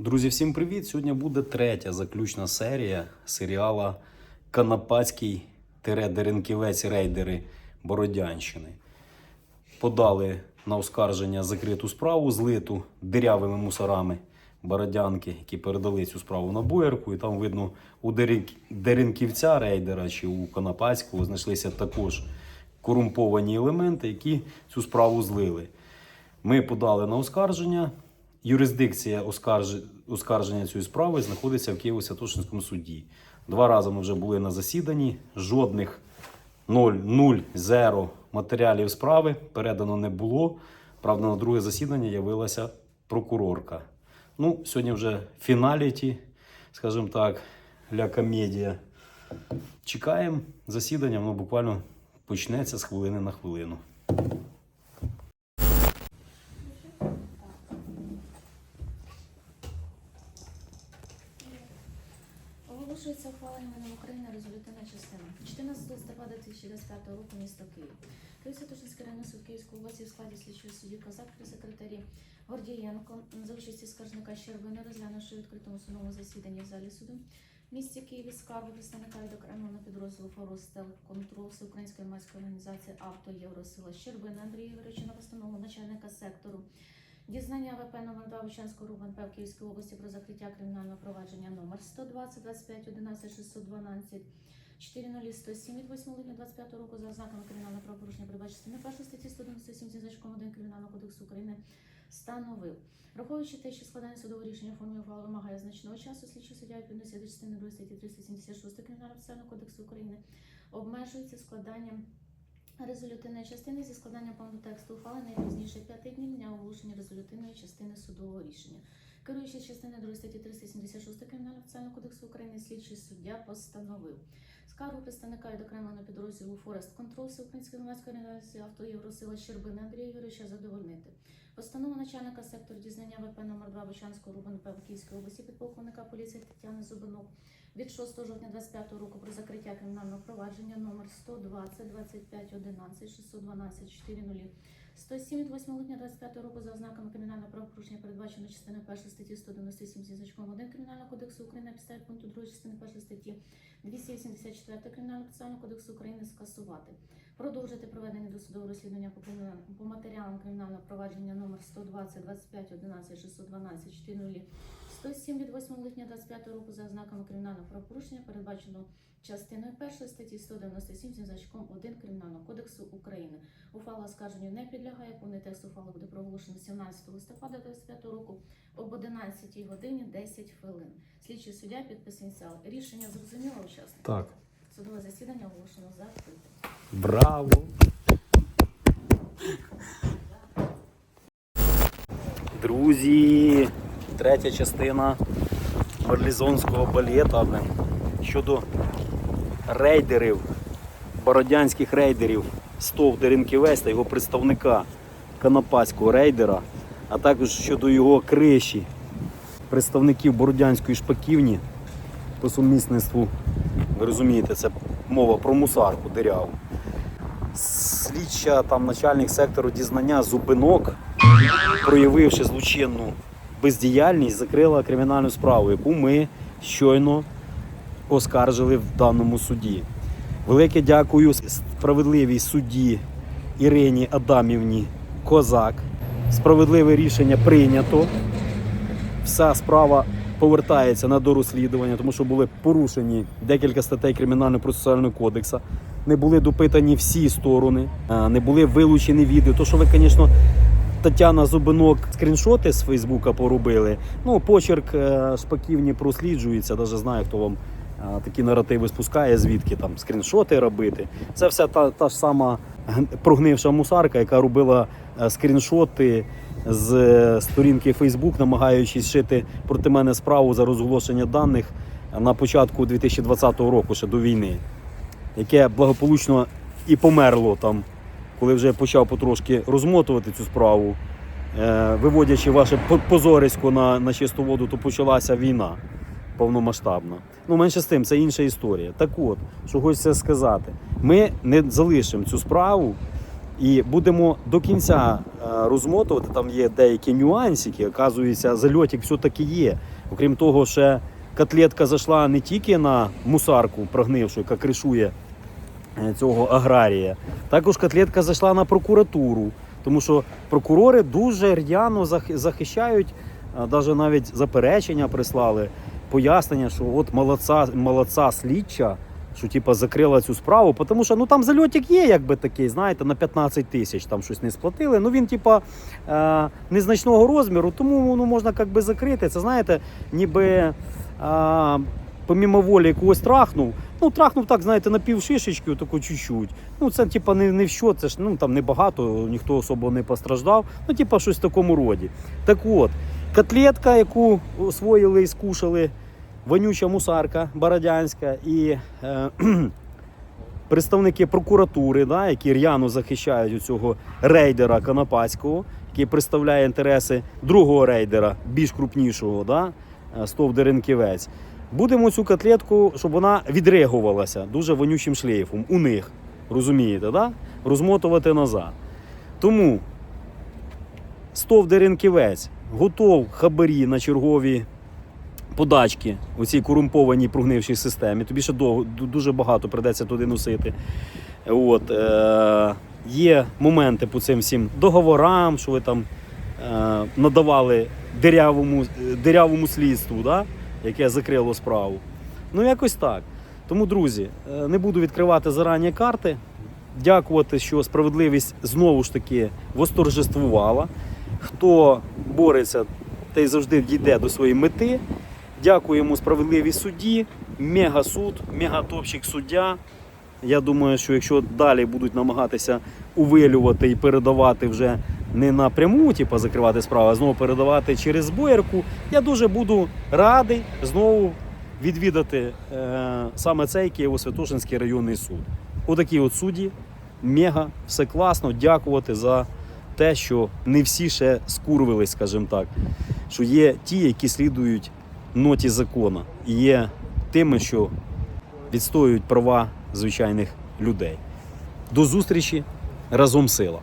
Друзі, всім привіт! Сьогодні буде третя заключна серія серіала Канапацький Деренківець рейдери Бородянщини. Подали на оскарження закриту справу злиту дирявими мусорами Бородянки, які передали цю справу на Боярку. І там видно, у Деренківця рейдера чи у Канапацького знайшлися також корумповані елементи, які цю справу злили. Ми подали на оскарження. Юрисдикція оскарж- оскарження цієї справи знаходиться в Києво-Святошинському суді. Два рази ми вже були на засіданні. Жодних 0, 0, 0 матеріалів справи передано не було. Правда, на друге засідання явилася прокурорка. Ну, сьогодні вже фіналіті, скажімо так, ля комедія. Чекаємо засідання, воно буквально почнеться з хвилини на хвилину. Оголошується ухвалення мене України резолютивна частина. 14 листопада 2025 року місто Київ. Київ-Святошинський районний суд Київської області в складі слідчої судді Козак при секретарі Гордієнко за участі скаржника Щербини розглянувши відкритому судовому засіданні в залі суду в місті Києві скаргу представника від окремого підрозділу Форостел Контрол Всеукраїнської громадської організації Авто Євросила Щербина Андрія Ігоровича на постанову начальника сектору Дізнання ВП номер 2 Вичанського РУВНП в Київській області про закриття кримінального провадження номер 120 25 11 612 40107 від 8 липня 25 року за ознаками кримінального правопорушення передбачення частини 1 статті 197 зі значком 1 Кримінального кодексу України встановив. Враховуючи те, що складання судового рішення в формі ухвали вимагає значного часу, слідчий суддя відповідності до частини 2 статті 376 Кримінального кодексу України обмежується складанням резолютивної частини зі складання повного тексту ухвали найпізніше п'яти днів дня оголошення резолютивної частини судового рішення. Керуючись частиною 2 статті 376 Кримінального процесуального кодексу України, слідчий суддя постановив скаргу представника відокремленого підрозділу Форест Контрол Всеукраїнської громадської організації авто Євросила Щербина Андрія Юрійовича задовольнити. Постанову начальника сектору дізнання ВП номер 2 Бочанського РУБНП в Київській області підполковника поліції Тетяни Зубинок від 6 жовтня 25 року про закриття кримінального провадження номер 120 25 11 612 400 107 від 8 липня 25 року за ознаками кримінального правопорушення передбачено частиною 1 статті 197 зі значком 1 Кримінального кодексу України підставі пункту 2 частини 1 статті 284 Кримінального процесуального кодексу України скасувати. Продовжити проведення досудового розслідування по, матеріалам кримінального провадження номер 120 25 11 612 400 107 від 8 липня 25 року за ознаками кримінального правопорушення передбачено частиною 1 статті 197 зі значком 1 Кримінального кодексу України. Ухвала оскарженню не підлягає. Повний текст ухвали буде проголошено 17 листопада 25 року об 11 годині 10 хвилин. Слідчий суддя підпис ініціал. Рішення зрозуміло учасник. Так. Судове засідання оголошено закритим. Браво! Друзі, третя частина марлізонського балета щодо рейдерів, бородянських рейдерів Стов Деренківець та його представника Канапаського рейдера, а також щодо його криші, представників Бородянської шпаківні по сумісництву. Ви розумієте, це мова про мусарку диряву слідча там начальник сектору дізнання Зубинок, проявивши злочинну бездіяльність, закрила кримінальну справу, яку ми щойно оскаржили в даному суді. Велике дякую справедливій судді Ірині Адамівні Козак. Справедливе рішення прийнято. Вся справа повертається на дорозслідування, тому що були порушені декілька статей Кримінального процесуального кодексу. Не були допитані всі сторони, не були вилучені відео. То, що ви, звісно, Тетяна Зубинок скріншоти з Фейсбука поробили. Ну, почерк е, шпаківні просліджується, навіть знаю, хто вам е, такі наративи спускає, звідки там скріншоти робити. Це все та, та ж сама прогнивша мусарка, яка робила е, скріншоти з е, сторінки Facebook, намагаючись шити проти мене справу за розголошення даних на початку 2020 року, ще до війни, яке благополучно і померло там, коли вже почав потрошки розмотувати цю справу, е, виводячи ваше по- позорисько на, на чисту воду, то почалася війна повномасштабна. Ну, менше з тим, це інша історія. Так от, що хочеться сказати, ми не залишимо цю справу І будемо до кінця е, розмотувати. Там є деякі нюансики. Оказується, зальотик все-таки є. Окрім того, ще котлетка зайшла не тільки на мусарку прогнившу, яка кришує е, цього аграрія. Також котлетка зайшла на прокуратуру, тому що прокурори дуже р'яно зах- захищають, навіть навіть заперечення прислали, пояснення, що от молодця, молодця слідча, що типа закрила цю справу, тому що ну там зальотик є, якби такий, знаєте, на 15 тисяч там щось не сплатили. Ну він, типа, е, незначного розміру, тому ну, можна як би закрити. Це знаєте, ніби е, помімо волі когось трахнув. Ну, трахнув так, знаєте, на півшишечки, таку чуть-чуть. Ну, це типа не, не в що, це ж ну там небагато, ніхто особо не постраждав. Ну, типа, щось в такому роді. Так от, котлетка, яку освоїли і скушали, вонюча мусарка бородянська і е, представники прокуратури, да, які р'яно захищають цього рейдера Конопацького, який представляє інтереси другого рейдера, більш крупнішого, да, е, Стов. Будемо цю котлетку, щоб вона відрегувалася дуже вонючим шлейфом у них. Розумієте, да? розмотувати назад. Тому Стов Деренківець готов хабарі на чергові подачки у цій корумпованій прогнившій системі. Тобі ще довго, дуже багато придеться туди носити. От, е, є моменти по цим всім договорам, що ви там е, надавали дирявому, дирявому слідству, да? яке закрило справу. Ну, якось так. Тому, друзі, е, не буду відкривати зарані карти. Дякувати, що справедливість знову ж таки восторжествувала. Хто бореться, той завжди дійде до своєї мети. Дякуємо справедливій судді, мегасуд, мегатопчик суддя. Я думаю, що якщо далі будуть намагатися увилювати і передавати вже не напряму, типу, закривати справу, а знову передавати через боярку, я дуже буду радий знову відвідати е, саме цей Києво-Святошинський районний суд. Отакі от судді, мега, все класно. Дякувати за те, що не всі ще скурвились, скажімо так. Що є ті, які слідують ноті закона, є тими, що відстоюють права звичайних людей. До зустрічі разом сила!